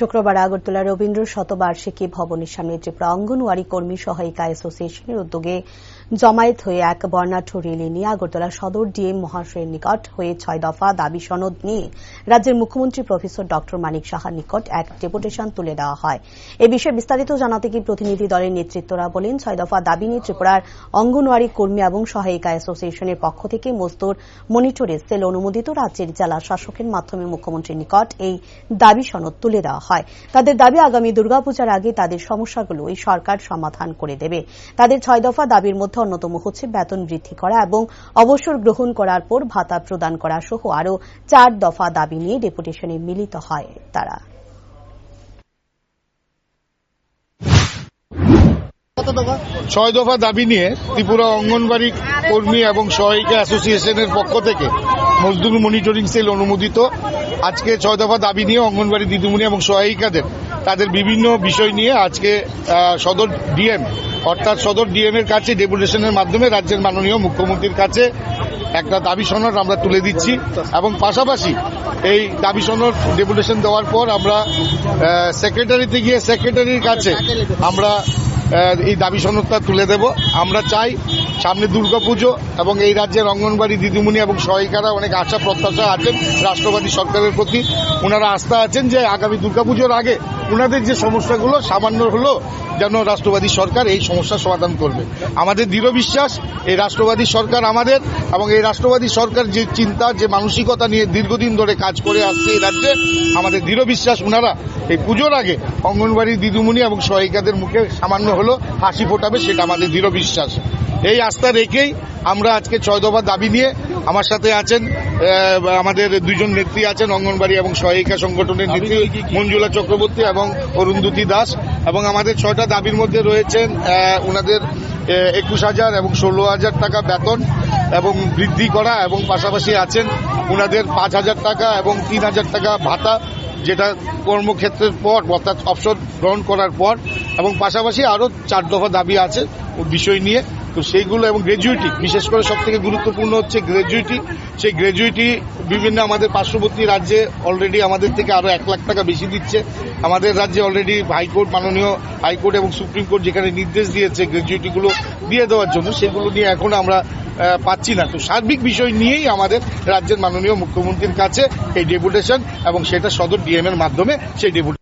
শুক্রবার আগরতলা রবীন্দ্র শতবার্ষিকী ভবনের সামনে ত্রিপুরা অঙ্গনওয়াড়ি কর্মী সহায়িকা অ্যাসোসিয়েশনের উদ্যোগে জমায়েত হয়ে এক বর্ণাঢ্য রেলি নিয়ে আগরতলা সদর ডিএম মহাশয়ের নিকট হয়ে ছয় দফা দাবি সনদ নিয়ে রাজ্যের মুখ্যমন্ত্রী প্রফেসর ড মানিক সাহার নিকট এক ডেপুটেশন তুলে দেওয়া হয়। এ বিষয়ে বিস্তারিত জানাতে গিয়ে প্রতিনিধি দলের নেতৃত্বরা বলেন, ছয় দফা দাবি নিয়ে ত্রিপুরার অঙ্গনওয়াড়ি কর্মী এবং সহায়িকা অ্যাসোসিয়েশনের পক্ষ থেকে মজদুর মনিটরে সেল অনুমোদিত রাজ্যের জেলা শাসকের মাধ্যমে মুখ্যমন্ত্রীর নিকট এই দাবি সনদ তুলে দেওয়া হয়। তাদের দাবি, আগামী দুর্গাপূজার আগে তাদের সমস্যাগুলো এই সরকার সমাধান করে দেবে। তাদের ছয় দফা দাবির মধ্যে অন্যতম হচ্ছে বেতন বৃদ্ধি করা এবং অবসর গ্রহণ করার পর ভাতা প্রদান করা সহ আরও চার দফা দাবি নিয়ে ডেপুটেশনে মিলিত হয় তারা। ছয় দফা দাবি নিয়ে ত্রিপুরা অঙ্গনবাড়ি কর্মী এবং সহায়িকা অ্যাসোসিয়েশনের পক্ষ থেকে মজদুর মনিটরিং সেল অনুমোদিত। আজকে ছয় দফা দাবি নিয়ে অঙ্গনবাড়ি দিদিমণি এবং সহায়িকাদের তাদের বিভিন্ন বিষয় নিয়ে আজকে সদর ডিএম, অর্থাৎ সদর ডিএম এর কাছে ডেপুটেশনের মাধ্যমে রাজ্যের মাননীয় মুখ্যমন্ত্রীর কাছে একটা দাবি সনদ আমরা তুলে দিচ্ছি এবং পাশাপাশি এই দাবি সনদ ডেপুটেশন দেওয়ার পর আমরা সেক্রেটারিতে গিয়ে সেক্রেটারির কাছে আমরা এই দাবি সনদটা তুলে দেব। আমরা চাই সামনে দুর্গাপুজো এবং এই রাজ্যের অঙ্গনবাড়ি দিদিমণি এবং সহায়িকারা অনেক আশা, প্রত্যাশা আছেন রাষ্ট্রবাদী সরকারের প্রতি। ওনারা আস্থা আছেন যে আগামী দুর্গাপুজোর আগে ওনাদের যে সমস্যাগুলো সামান্য হলো যেন রাষ্ট্রবাদী সরকার এই সমস্যার সমাধান করবে। আমাদের দৃঢ় বিশ্বাস, এই রাষ্ট্রবাদী সরকার আমাদের এবং এই রাষ্ট্রবাদী সরকার যে চিন্তা, যে মানসিকতা নিয়ে দীর্ঘদিন ধরে কাজ করে আসছে এই রাজ্যে, আমাদের দৃঢ় বিশ্বাস ওনারা এই পুজোর আগে অঙ্গনবাড়ি দিদিমণি এবং সহায়িকাদের মুখে সামান্য হলো হাসি ফোটাবে, সেটা আমাদের দৃঢ় বিশ্বাস। এই আস্থা রেখেই আমরা আজকে ছয় দফা দাবি নিয়ে আমার সাথে আছেন আমাদের দুজন নেত্রী আছেন অঙ্গনবাড়ি এবং সহায়িকা সংগঠনের নেত্রী মঞ্জুলা চক্রবর্তী এবং অরুন্ধতী দাস এবং আমাদের ছয়টা দাবির মধ্যে রয়েছেন ওনাদের একুশ হাজার এবং ষোলো হাজার টাকা বেতন এবং বৃদ্ধি করা এবং পাশাপাশি আছেন ওনাদের পাঁচ হাজার টাকা এবং তিন হাজার টাকা ভাতা যেটা কর্মক্ষেত্রের পর অর্থাৎ অবসর গ্রহণ করার পর এবং পাশাপাশি আরও চার দফা দাবি আছে ও বিষয় নিয়ে। তো সেইগুলো এবং গ্র্যাজুইটি বিশেষ করে সব থেকে গুরুত্বপূর্ণ হচ্ছে গ্র্যাজুইটি সেই গ্র্যাজুইটি বিভিন্ন আমাদের পার্শ্ববর্তী রাজ্যে অলরেডি আমাদের থেকে আরও এক লাখ টাকা বেশি দিচ্ছে। আমাদের রাজ্যে অলরেডি হাইকোর্ট, মাননীয় হাইকোর্ট এবং সুপ্রিম কোর্ট যেখানে নির্দেশ দিয়েছে গ্র্যাজুইটিগুলো দিয়ে দেওয়ার জন্য, সেগুলো নিয়ে এখন আমরা পাচ্ছি না। তো সার্বিক বিষয় নিয়েই আমাদের রাজ্যের মাননীয় মুখ্যমন্ত্রীর কাছে এই ডেপুটেশন এবং সেটা সদর ডিএম এর মাধ্যমে সেই ডেপুটেশন